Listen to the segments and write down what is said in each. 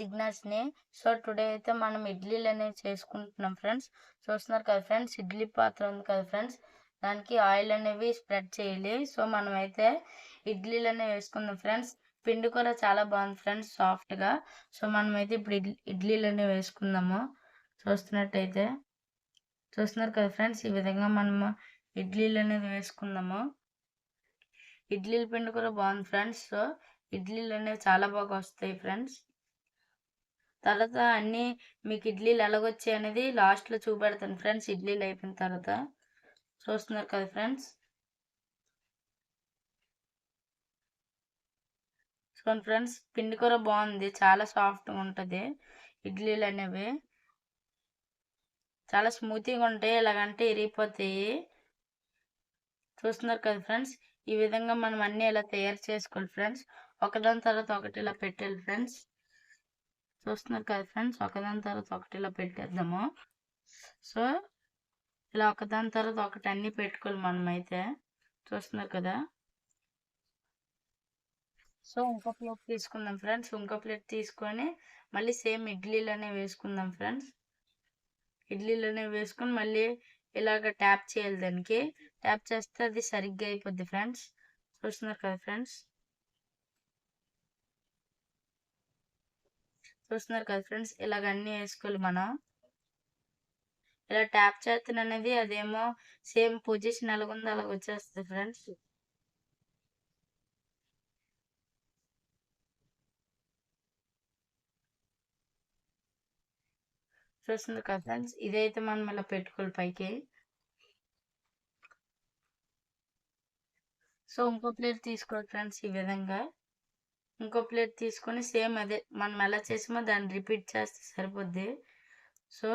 సిగ్నల్స్ని. So today అయితే మనం ఇడ్లీలు అనేవి చేసుకుంటున్నాం ఫ్రెండ్స్. చూస్తున్నారు కదా ఫ్రెండ్స్ ఇడ్లీ పాత్ర ఉంది కదా ఫ్రెండ్స్. దానికి ఆయిల్ అనేవి స్ప్రెడ్ చేయాలి. సో మనం అయితే ఇడ్లీలు అనేవి వేసుకుందాం ఫ్రెండ్స్. పిండి కూర చాలా బాగుంది ఫ్రెండ్స్ సాఫ్ట్గా. సో మనమైతే అయితే ఇప్పుడు ఇడ్లీ ఇడ్లీలు అనేవి వేసుకుందాము. చూస్తున్నట్టయితే. చూస్తున్నారు కదా ఫ్రెండ్స్ ఈ విధంగా మనము ఇడ్లీలు అనేది వేసుకుందాము. ఇడ్లీల పిండి కూడా బాగుంది ఫ్రెండ్స్. సో ఇడ్లీలు అనేవి చాలా బాగా వస్తాయి ఫ్రెండ్స్. తర్వాత అన్నీ మీకు ఇడ్లీలు ఎలాగొచ్చాయి అనేది లాస్ట్లో చూపెడతాను ఫ్రెండ్స్. ఇడ్లీలు అయిపోయిన తర్వాత చూస్తున్నారు కదా ఫ్రెండ్స్. చూడండి ఫ్రెండ్స్ పిండి కూర బాగుంది. చాలా సాఫ్ట్గా ఉంటుంది. ఇడ్లీలు అనేవి చాలా స్మూతీగా ఉంటాయి. ఇలాగంటే ఇరిగిపోతాయి. చూస్తున్నారు కదా ఫ్రెండ్స్ ఈ విధంగా మనం అన్నీ ఇలా తయారు చేసుకోవాలి ఫ్రెండ్స్. ఒకదాని తర్వాత ఒకటి ఇలా పెట్టాలి ఫ్రెండ్స్. చూస్తున్నారు కదా ఫ్రెండ్స్ ఒకదాని తర్వాత ఒకటి ఇలా పెట్టేద్దాము. సో ఇలా ఒకదాని తర్వాత ఒకటి అన్ని పెట్టుకోవాలి మనం అయితే చూస్తున్నారు కదా? సో ఇంకో ప్లేట్ తీసుకుందాం ఫ్రెండ్స్. ఇంకో ప్లేట్ తీసుకొని మళ్ళీ సేమ్ ఇడ్లీలోనే వేసుకుందాం ఫ్రెండ్స్. ఇడ్లీలోనే వేసుకొని మళ్ళీ ఇలాగ ట్యాప్ చేయాలి దానికి. ట్యాప్ చేస్తే అది సరిగ్గా అయిపోద్ది ఫ్రెండ్స్. చూస్తున్నారు కదా ఫ్రెండ్స్? చూస్తున్నారు కదా ఫ్రెండ్స్ ఇలాగ అన్నీ వేసుకోవాలి మనం. ఇలా ట్యాప్ చేస్తాను అనేది అదేమో సేమ్ పొజిషన్ ఎలాగుందో అలాగ వచ్చేస్తుంది ఫ్రెండ్స్. చూస్తుంది కదా ఫ్రెండ్స్ ఇదైతే మనం ఇలా పెట్టుకోవాలి పైకి. సో ఇంకో ప్లేట్ తీసుకోవాలి ఫ్రెండ్స్ ఈ విధంగా. ఇంకో ప్లేట్ తీసుకొని సేమ్ అదే. మనం ఎలా చేసామో దాన్ని రిపీట్ చేస్తే సరిపోద్ది. సో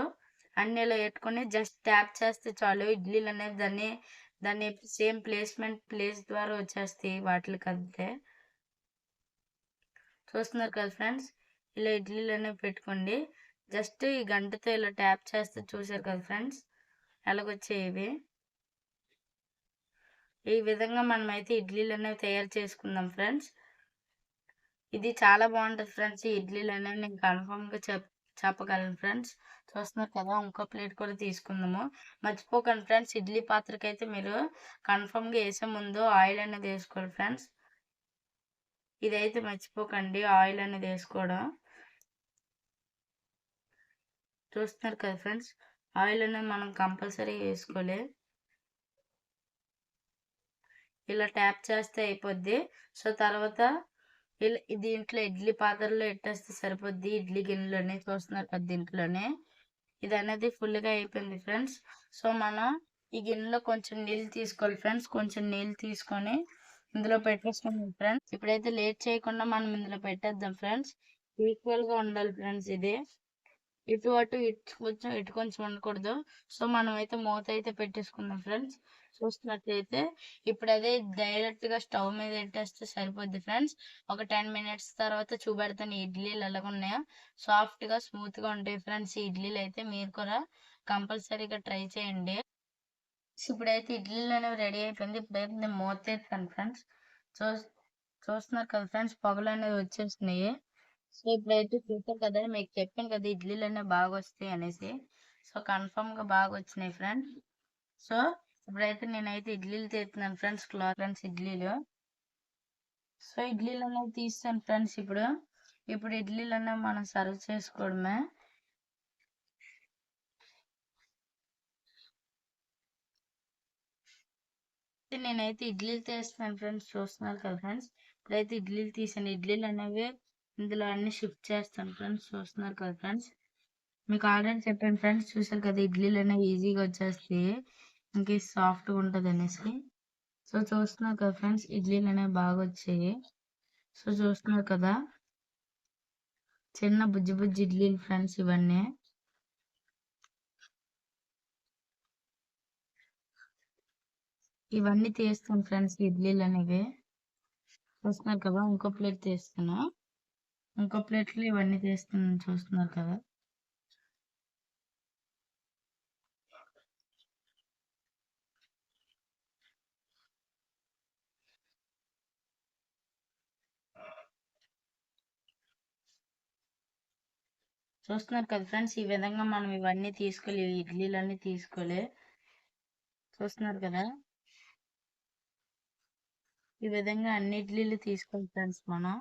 అన్ని ఇలా పెట్టుకొని జస్ట్ ట్యాప్ చేస్తే చాలు. ఇడ్లీలు అనేది దాన్ని దాన్ని సేమ్ ప్లేస్మెంట్ ప్లేస్ ద్వారా వచ్చేస్తాయి వాటికి అంతే. చూస్తున్నారు కదా ఫ్రెండ్స్? ఇలా ఇడ్లీలు అనేవి పెట్టుకోండి. జస్ట్ ఈ గంటతో ఇలా ట్యాప్ చేస్తే చూసారు కదా ఫ్రెండ్స్? ఎలాగొచ్చాయి ఇవి? ఈ విధంగా మనం అయితే ఇడ్లీలు అనేవి తయారు చేసుకుందాం ఫ్రెండ్స్. ఇది చాలా బాగుంటుంది ఫ్రెండ్స్. ఈ ఇడ్లీలు అనేది నేను కన్ఫామ్గా చెప్ చెప్పగలను ఫ్రెండ్స్. చూస్తున్నారు కదా ఇంకో ప్లేట్ కూడా తీసుకుందాము. మర్చిపోకండి ఫ్రెండ్స్ ఇడ్లీ పాత్రకి అయితే మీరు కన్ఫామ్గా వేసే ముందు ఆయిల్ అనేది వేసుకోవాలి ఫ్రెండ్స్. ఇదైతే మర్చిపోకండి ఆయిల్ అనేది వేసుకోవడం. చూస్తున్నారు కదా ఫ్రెండ్స్ ఆయిల్ అనేది మనం కంపల్సరీ వేసుకోవాలి. ఇలా ట్యాప్ చేస్తే అయిపోద్ది. సో తర్వాత దీంట్లో ఇడ్లీ పాత్రలో ఎట్టేస్తే సరిపోద్ది. ఇడ్లీ గిన్నెలోనే చూస్తున్నారు కదా దీంట్లోనే. ఇది అనేది ఫుల్గా అయిపోయింది ఫ్రెండ్స్. సో మనం ఈ గిన్నెలో కొంచెం నీళ్ళు తీసుకోవాలి ఫ్రెండ్స్. కొంచెం నీళ్ళు తీసుకొని ఇందులో పెట్టేసుకుందాం ఫ్రెండ్స్. ఇప్పుడైతే లేట్ చేయకుండా మనం ఇందులో పెట్టేద్దాం ఫ్రెండ్స్. ఈక్వల్గా ఉండాలి ఫ్రెండ్స్ ఇది. ఇటు అటు ఇటు కొంచెం ఇటు కొంచెం ఉండకూడదు. సో మనం అయితే మూత అయితే పెట్టేసుకుందాం ఫ్రెండ్స్. చూస్తున్నట్లయితే ఇప్పుడు అదే డైరెక్ట్గా స్టవ్ మీద పెట్టేస్తే సరిపోద్ది ఫ్రెండ్స్. ఒక టెన్ మినిట్స్ తర్వాత చూపెడతాను ఇడ్లీలు ఎలాగ ఉన్నాయో. సాఫ్ట్గా స్మూత్గా ఉంటాయి ఫ్రెండ్స్ ఈ ఇడ్లీలు అయితే. మీరు కూడా కంపల్సరీగా ట్రై చేయండి. ఇప్పుడైతే ఇడ్లీలు అనేవి రెడీ అయిపోయింది. ఇప్పుడైతే నేను మూత ఫ్రెండ్స్. చూ చూస్తున్నారు కదా ఫ్రెండ్స్ పొగలు అనేవి వచ్చేసినాయి. సో ఇప్పుడైతే చూసారు కదా మీకు చెప్పాను కదా ఇడ్లీలు బాగా వస్తాయి అనేసి. సో కన్ఫర్మ్గా బాగా వచ్చినాయి ఫ్రెండ్స్. సో ఇప్పుడైతే నేనైతే ఇడ్లీలు తీస్తున్నాను ఫ్రెండ్స్ క్లాత్ ఫ్రెండ్స్ ఇడ్లీలు. సో ఇడ్లీలు అనేవి తీస్తాను ఫ్రెండ్స్ ఇప్పుడు. ఇప్పుడు ఇడ్లీలు అనేవి మనం సర్వ్ చేసుకోవడమే. నేనైతే ఇడ్లీలు తీస్తున్నాను ఫ్రెండ్స్ చూస్తున్నారు కదా ఫ్రెండ్స్. ఇప్పుడైతే ఇడ్లీలు తీసాను. ఇడ్లీలు అనేవి ఇందులో అన్ని షిఫ్ట్ చేస్తాను ఫ్రెండ్స్ చూస్తున్నారు కదా ఫ్రెండ్స్ మీకు ఆల్రెడీ చెప్పాను ఫ్రెండ్స్ చూసారు కదా ఇడ్లీలు అనేవి ఈజీగా వచ్చేస్తాయి ఇంకా సాఫ్ట్గా ఉంటుంది అనేసి. సో చూస్తున్నారు కదా ఫ్రెండ్స్ ఇడ్లీలు అనేవి బాగా వచ్చాయి. సో చూస్తున్నారు కదా చిన్న బుజ్జి బుజ్జి ఇడ్లీలు ఫ్రెండ్స్ ఇవన్నీ. ఇవన్నీ తీస్తాను ఫ్రెండ్స్ ఇడ్లీలు అనేవి చూస్తున్నారు కదా ఇంకో ప్లేట్ తీస్తాను ఇంకో ప్లేట్లో ఇవన్నీ తీస్తున్నాను చూస్తున్నారు కదా. చూస్తున్నారు కదా ఫ్రెండ్స్ ఈ విధంగా మనం ఇవన్నీ తీసుకోలే ఇడ్లీలన్నీ తీసుకోలే. చూస్తున్నారు కదా? ఈ విధంగా అన్ని ఇడ్లీలు తీసుకోవాలి ఫ్రెండ్స్ మనం.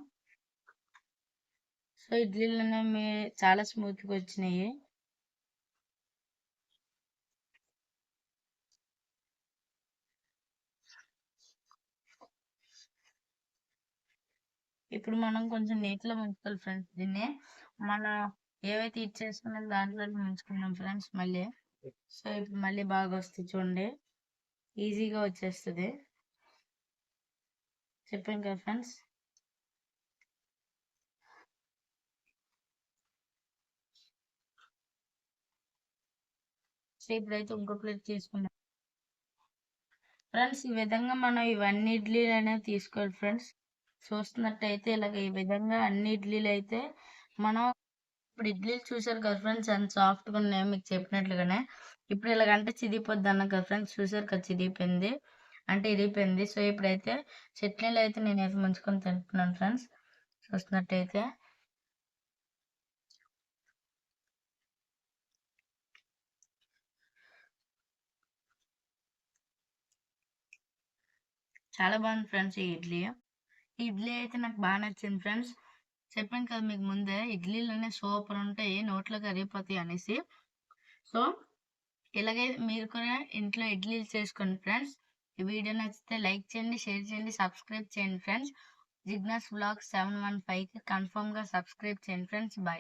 సో ఇడ్లీలు అనేవి చాలా స్మూత్గా వచ్చినాయి. ఇప్పుడు మనం కొంచెం నీటిలో ముంచుకోవాలి ఫ్రెండ్స్ దీన్ని. మన ఏవైతే ఇచ్చేసుకున్న దాంట్లో ముంచుకున్నాం ఫ్రెండ్స్ మళ్ళీ. సో ఇప్పుడు మళ్ళీ బాగా వస్తుంది చూడండి. ఈజీగా వచ్చేస్తుంది. చెప్పాను కదా ఫ్రెండ్స్. సో అయితే ఇంకో ప్లేట్ తీసుకున్నాం ఫ్రెండ్స్ ఈ విధంగా మనం ఇవన్నీ ఇడ్లీలు అనేవి తీసుకోవాలి ఫ్రెండ్స్. చూస్తున్నట్టయితే ఇలాగ ఈ విధంగా అన్ని ఇడ్లీలు అయితే మనం ఇప్పుడు ఇడ్లీలు చూసారు కదా ఫ్రెండ్స్ ఎంత సాఫ్ట్గా ఉన్నాయో మీకు చెప్పినట్లుగానే. ఇప్పుడు ఇలాగంటే చిదిగిపోద్ది అన్న కదా ఫ్రెండ్స్ చూసారు కదా చిదిగిపోయింది అంటే ఇరిగిపోయింది. సో ఇప్పుడైతే చట్నీలు అయితే నేనైతే ముంచుకొని తింటున్నాను ఫ్రెండ్స్. చూస్తున్నట్టయితే చాలా బాగుంది ఫ్రెండ్స్ ఈ ఇడ్లీ. ఈ ఇడ్లీ అయితే నాకు బాగా నచ్చింది ఫ్రెండ్స్. చెప్పాను కదా మీకు ముందే ఇడ్లీలు అనేవి సూపర్ ఉంటాయి నోట్లో కరిగిపోతాయి అనేసి. సో ఇలాగే మీరు కూడా ఇంట్లో ఇడ్లీలు చేసుకోండి ఫ్రెండ్స్. ఈ వీడియో నచ్చితే లైక్ చేయండి షేర్ చేయండి సబ్స్క్రైబ్ చేయండి friends. Jignas blog seven one ఫైవ్కి కన్ఫర్మ్గా సబ్స్క్రైబ్ చేయండి ఫ్రెండ్స్. బాయ్.